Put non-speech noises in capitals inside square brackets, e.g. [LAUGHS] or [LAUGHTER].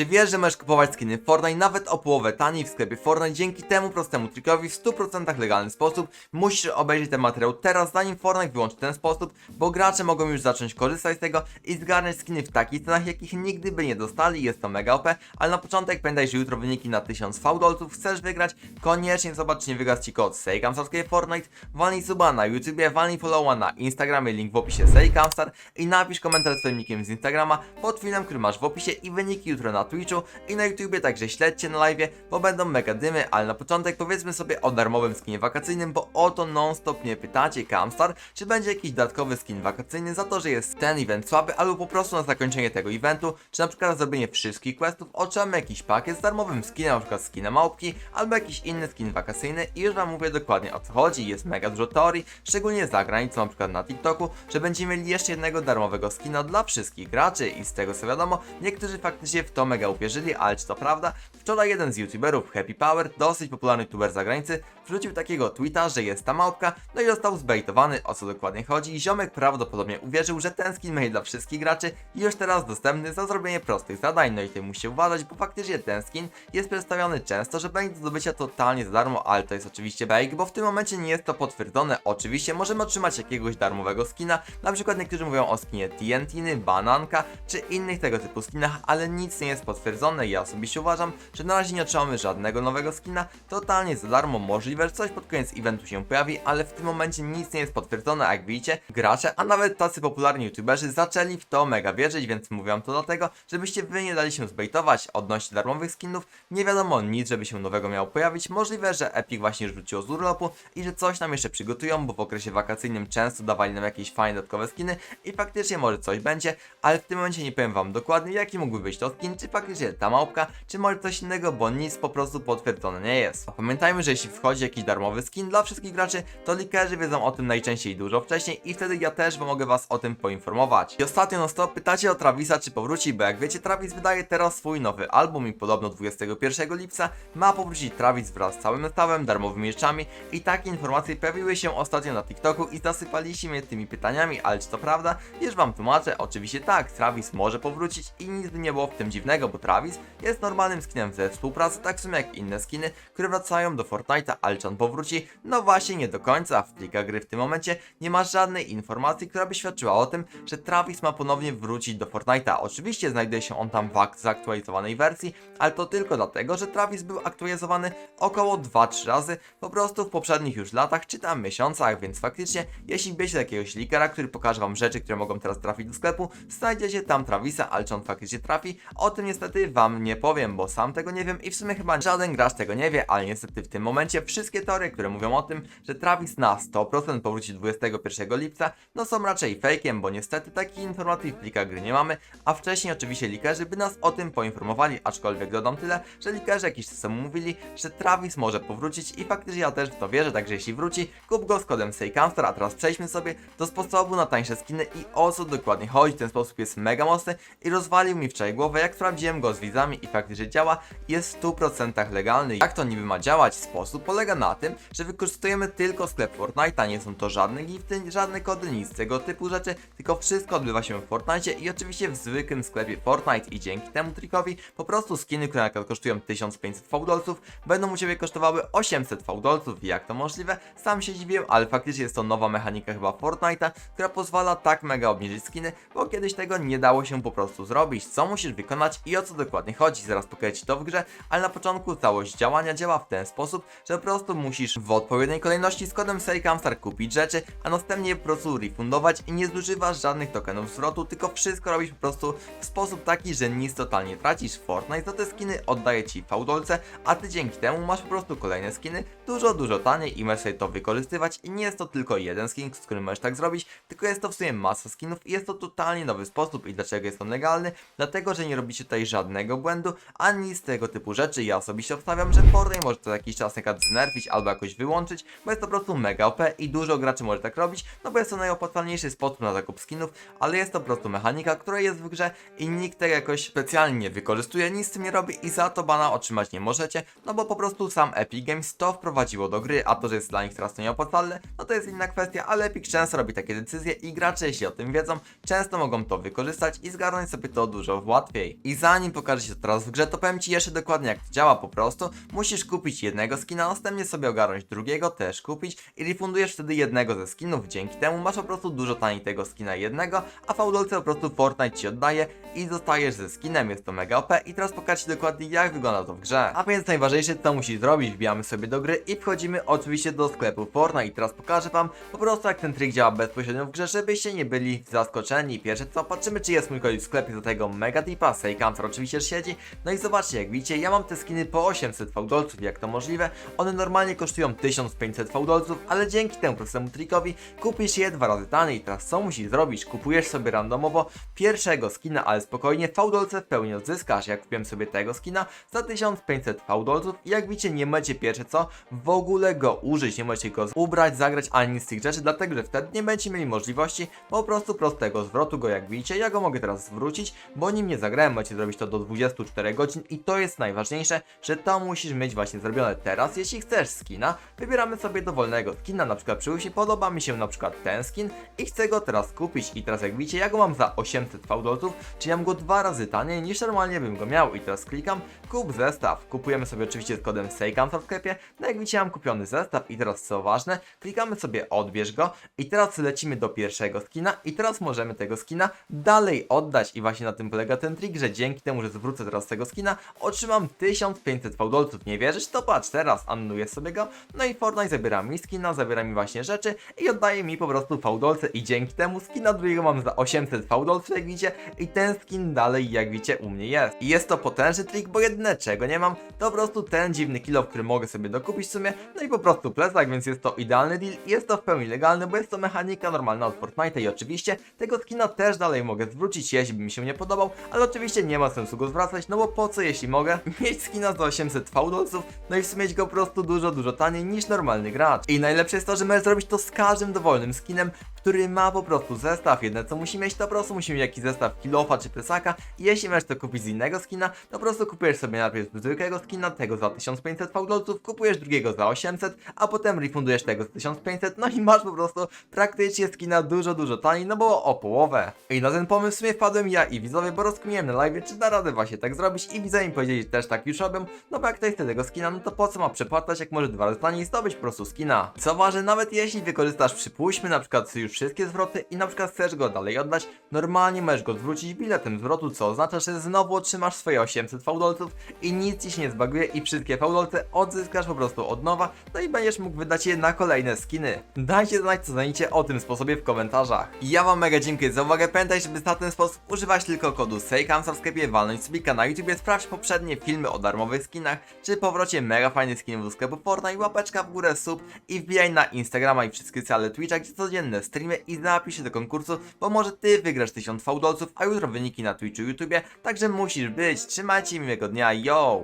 Czy wiesz, że możesz kupować skiny w Fortnite nawet o połowę taniej w sklepie Fortnite dzięki temu prostemu trikowi w 100% legalny sposób? Musisz obejrzeć ten materiał teraz, zanim Fortnite wyłączy ten sposób, bo gracze mogą już zacząć korzystać z tego i zgarnąć skiny w takich cenach, jakich nigdy by nie dostali. Jest to mega OP, ale na początek pamiętaj, że jutro wyniki na 1000 fałdolców. Chcesz wygrać? Koniecznie zobacz, czy nie wygrasz ci kod SejKamstarskiego Fortnite. Walnij suba na YouTubie, walnij followa na Instagramie, link w opisie SejKamstar i napisz komentarz z swoim z Instagrama pod filmem, który masz w opisie i wyniki jutro na Twitchu i na YouTubie, także śledźcie na live, bo będą mega dymy, ale na początek powiedzmy sobie o darmowym skinie wakacyjnym, bo o to non-stop mnie pytacie, Kamstar, czy będzie jakiś dodatkowy skin wakacyjny za to, że jest ten event słaby, albo po prostu na zakończenie tego eventu, czy na przykład zrobienie wszystkich questów, otrzymamy jakiś pakiet z darmowym skinem, na przykład skina małpki, albo jakiś inny skin wakacyjny i już wam mówię dokładnie o co chodzi, jest mega dużo teorii, szczególnie za granicą, na przykład na TikToku, że będziemy mieli jeszcze jednego darmowego skina dla wszystkich graczy i z tego co wiadomo, niektórzy faktycznie w to mega uwierzyli, ale czy to prawda? Wczoraj jeden z youtuberów, Happy Power, dosyć popularny youtuber z zagranicy, wrzucił takiego tweeta, że jest ta małpka, no i został zbejtowany, o co dokładnie chodzi i ziomek prawdopodobnie uwierzył, że ten skin będzie dla wszystkich graczy i już teraz dostępny za zrobienie prostych zadań, no i ty musicie uważać, bo faktycznie ten skin jest przedstawiony często, że będzie do zdobycia totalnie za darmo, ale to jest oczywiście bait, bo w tym momencie nie jest to potwierdzone. Oczywiście możemy otrzymać jakiegoś darmowego skina, na przykład niektórzy mówią o skinie TNT, Bananka, czy innych tego typu skinach, ale nic nie jest potwierdzone. I ja osobiście uważam, że na razie nie otrzymamy żadnego nowego skina, totalnie za darmo możliwe, że coś pod koniec eventu się pojawi, ale w tym momencie nic nie jest potwierdzone, jak widzicie, gracze, a nawet tacy popularni youtuberzy zaczęli w to mega wierzyć, więc mówię to dlatego, żebyście wy nie dali się zbejtować odnośnie darmowych skinów, nie wiadomo nic, żeby się nowego miało pojawić, możliwe, że Epic właśnie rzuciło z urlopu i że coś nam jeszcze przygotują, bo w okresie wakacyjnym często dawali nam jakieś fajne dodatkowe skiny i faktycznie może coś będzie, ale w tym momencie nie powiem wam dokładnie jaki mógłby być to skin, czy faktycznie ta małpka, czy może coś innego, bo nic po prostu potwierdzone nie jest. A pamiętajmy, że jeśli wchodzi jakiś darmowy skin dla wszystkich graczy, to likerzy wiedzą o tym najczęściej dużo wcześniej i wtedy ja też mogę was o tym poinformować. I ostatnio no stop pytacie o Travisa czy powróci, bo jak wiecie Travis wydaje teraz swój nowy album i podobno 21 lipca ma powrócić Travis wraz z całym stawem, darmowymi rzeczami i takie informacje pojawiły się ostatnio na TikToku i zasypaliście mnie tymi pytaniami, ale czy to prawda? Już wam tłumaczę, oczywiście tak, Travis może powrócić i nic nie było w tym dziwnego, bo Travis jest normalnym skinem ze współpracy, tak samo jak inne skiny, które wracają do Fortnite'a, on powróci? No właśnie nie do końca, w plikach gry w tym momencie nie ma żadnej informacji, która by świadczyła o tym, że Travis ma ponownie wrócić do Fortnite'a. Oczywiście znajduje się on tam w ak- zaktualizowanej wersji, ale to tylko dlatego, że Travis był aktualizowany około 2-3 razy po prostu w poprzednich już latach czy tam miesiącach, więc faktycznie jeśli bierzecie jakiegoś leakera, który pokaże wam rzeczy, które mogą teraz trafić do sklepu, znajdziecie tam Travisa, on faktycznie trafi? O tym niestety wam nie powiem, bo sam tego nie wiem i w sumie chyba żaden gracz tego nie wie, ale niestety w tym momencie wszystkie teorie, które mówią o tym, że Travis na 100% powróci 21 lipca, no są raczej fejkiem, bo niestety takich informacji w plikach gry nie mamy, a wcześniej oczywiście likerzy by nas o tym poinformowali, aczkolwiek dodam tyle, że likerzy jakiś czas temu mówili, że Travis może powrócić i faktycznie ja też w to wierzę, także jeśli wróci, kup go z kodem SayCamster, a teraz przejdźmy sobie do sposobu na tańsze skiny i o co dokładnie chodzi. Ten sposób jest mega mocny i rozwalił mi wczoraj głowę, jak sprawdziłem go z widzami i faktycznie działa, jest w 100% legalny. Jak to niby ma działać? Sposób polega na tym, że wykorzystujemy tylko sklep Fortnite'a, nie są to żadne gifty, żadne kody, nic tego typu rzeczy, tylko wszystko odbywa się w Fortnite i oczywiście w zwykłym sklepie Fortnite i dzięki temu trikowi po prostu skiny, które na kosztują 1500 fałdolców, będą u Ciebie kosztowały 800 fałdolców. Jak to możliwe? Sam się dziwiłem, ale faktycznie jest to nowa mechanika chyba Fortnite'a, która pozwala tak mega obniżyć skiny, bo kiedyś tego nie dało się po prostu zrobić. Co musisz wykonać o co dokładnie chodzi? Zaraz pokażę Ci to w grze, ale na początku całość działania działa w ten sposób, że po prostu musisz w odpowiedniej kolejności z kodem SERICAMSTAR kupić rzeczy, a następnie po prostu refundować i nie zużywasz żadnych tokenów zwrotu, tylko wszystko robisz po prostu w sposób taki, że nic totalnie tracisz. Fortnite za te skiny oddaje Ci fałdolce, a Ty dzięki temu masz po prostu kolejne skiny dużo, dużo taniej i możesz sobie to wykorzystywać i nie jest to tylko jeden skin, z którym możesz tak zrobić, tylko jest to w sumie masa skinów i jest to totalnie nowy sposób i dlaczego jest on legalny? Dlatego, że nie robicie tutaj żadnego błędu, ani z tego typu rzeczy. Ja osobiście obstawiam, że Fortnite może to jakiś czas na przykład znerfić albo jakoś wyłączyć, bo jest to po prostu mega OP i dużo graczy może tak robić, no bo jest to najopłacalniejszy sposób na zakup skinów, ale jest to po prostu mechanika, która jest w grze i nikt tego jakoś specjalnie nie wykorzystuje, nic z tym nie robi i za to bana otrzymać nie możecie, no bo po prostu sam Epic Games to wprowadziło do gry, a to, że jest dla nich teraz to nieopłacalne, no to jest inna kwestia, ale Epic często robi takie decyzje i gracze, jeśli o tym wiedzą, często mogą to wykorzystać i zgarnąć sobie to dużo łatwiej. I za zanim pokażę Ci to teraz w grze, to powiem Ci jeszcze dokładnie jak to działa po prostu. Musisz kupić jednego skina, następnie sobie ogarnąć drugiego, też kupić i refundujesz wtedy jednego ze skinów. Dzięki temu masz po prostu dużo taniej tego skina jednego, a fałdolce po prostu Fortnite Ci oddaje i zostajesz ze skinem, jest to mega OP i teraz pokażę Ci dokładnie jak wygląda to w grze. A więc najważniejsze co musisz zrobić, wbijamy sobie do gry i wchodzimy oczywiście do sklepu Fortnite i teraz pokażę Wam po prostu jak ten trik działa bezpośrednio w grze, żebyście nie byli zaskoczeni. Pierwsze co, patrzymy czy jest mój kod w sklepie do tego mega tipa, Sejkamster oczywiście siedzi. No i zobaczcie, jak widzicie, ja mam te skiny po 800 fałdolców, jak to możliwe. One normalnie kosztują 1500 fałdolców, ale dzięki temu prostemu trikowi kupisz je dwa razy taniej. Teraz co musisz zrobić? Kupujesz sobie randomowo pierwszego skina, ale spokojnie, fałdolce w pełni odzyskasz. Jak kupiłem sobie tego skina za 1500 fałdolców i jak widzicie, nie macie pierwsze co, w ogóle go użyć, nie możecie go ubrać, zagrać ani nic z tych rzeczy, dlatego że wtedy nie będziecie mieli możliwości po prostu prostego zwrotu go, jak widzicie. Ja go mogę teraz zwrócić, bo nim nie zagrałem, macie zrobić to do 24 godzin i to jest najważniejsze, że to musisz mieć właśnie zrobione teraz. Jeśli chcesz skina, wybieramy sobie dowolnego skina, na przykład przyjdzie podoba mi się na przykład ten skin i chcę go teraz kupić. I teraz jak widzicie, ja go mam za 800 fałdolców, czyli mam go dwa razy taniej niż normalnie bym go miał. I teraz klikam kup zestaw. Kupujemy sobie oczywiście z kodem SEJKAMSA w sklepie, no jak widzicie mam kupiony zestaw i teraz co ważne, klikamy sobie odbierz go. I teraz lecimy do pierwszego skina i teraz możemy tego skina dalej oddać. I właśnie na tym polega ten trik, że dzięki temu, że zwrócę teraz tego skina, otrzymam 1500 fałdolców. Nie wierzysz? To patrz, teraz anuluję sobie go, no i Fortnite zabiera mi skina, zabiera mi właśnie rzeczy i oddaje mi po prostu fałdolce i dzięki temu skina drugiego mam za 800 fałdolców, jak widzicie, i ten skin dalej, jak widzicie, u mnie jest. I jest to potężny trik, bo jedyne czego nie mam, to po prostu ten dziwny kilo, który mogę sobie dokupić w sumie, no i po prostu plecak, więc jest to idealny deal i jest to w pełni legalne, bo jest to mechanika normalna od Fortnite'a i oczywiście tego skina też dalej mogę zwrócić, jeśli by mi się nie podobał, ale oczywiście nie ma sensu go zwracać, no bo po co jeśli mogę [LAUGHS] mieć skina za 800 fałdolców, no i w sumie go po prostu dużo, dużo taniej niż normalny gracz. I najlepsze jest to, że możesz zrobić to z każdym dowolnym skinem, który ma po prostu zestaw. Jedne co musi mieć, to po prostu musi mieć jakiś zestaw kilofa czy plecaka. I jeśli możesz to kupić z innego skina, to po prostu kupujesz sobie najpierw zwykłego skina, tego za 1500 fałdolców, kupujesz drugiego za 800, a potem refundujesz tego za 1500, no i masz po prostu praktycznie skina dużo, dużo taniej, no bo o połowę. I na ten pomysł w sumie wpadłem ja i widzowie, bo rozkminiłem na live, czy da radę właśnie tak zrobić i widzowie mi powiedzieli, że też tak już robią, no bo jak to jest tego skina, no to po co ma przepłacać, jak może dwa razy taniej zdobyć po prostu skina. Co ważne, nawet jeśli wykorzystasz, przypuśćmy na przykład już wszystkie zwroty i na przykład chcesz go dalej oddać, normalnie możesz go zwrócić biletem zwrotu, co oznacza, że znowu otrzymasz swoje 800 fałdolców i nic ci się nie zbaguje i wszystkie fałdolce odzyskasz po prostu od nowa, no i będziesz mógł wydać je na kolejne skiny. Dajcie znać co znajdziecie o tym sposobie w komentarzach. Ja wam mega dziękuję za uwagę, pamiętaj, żeby na ten sposób używać tylko kodu SEJKAMSA w sklepie, walnąć subika na YouTubie, sprawdź poprzednie filmy o darmowych skinach, czy powrocie mega fajnych skinów do sklepu Fortnite, łapeczka w górę, sub i wbijaj na Instagrama i wszystkie sociale Twitcha, gdzie codzienne streamy i napisz się do konkursu, bo może ty wygrasz 1000 fałdolców, a jutro wyniki na Twitchu YouTubie, także musisz być. Trzymajcie miłego dnia, yo!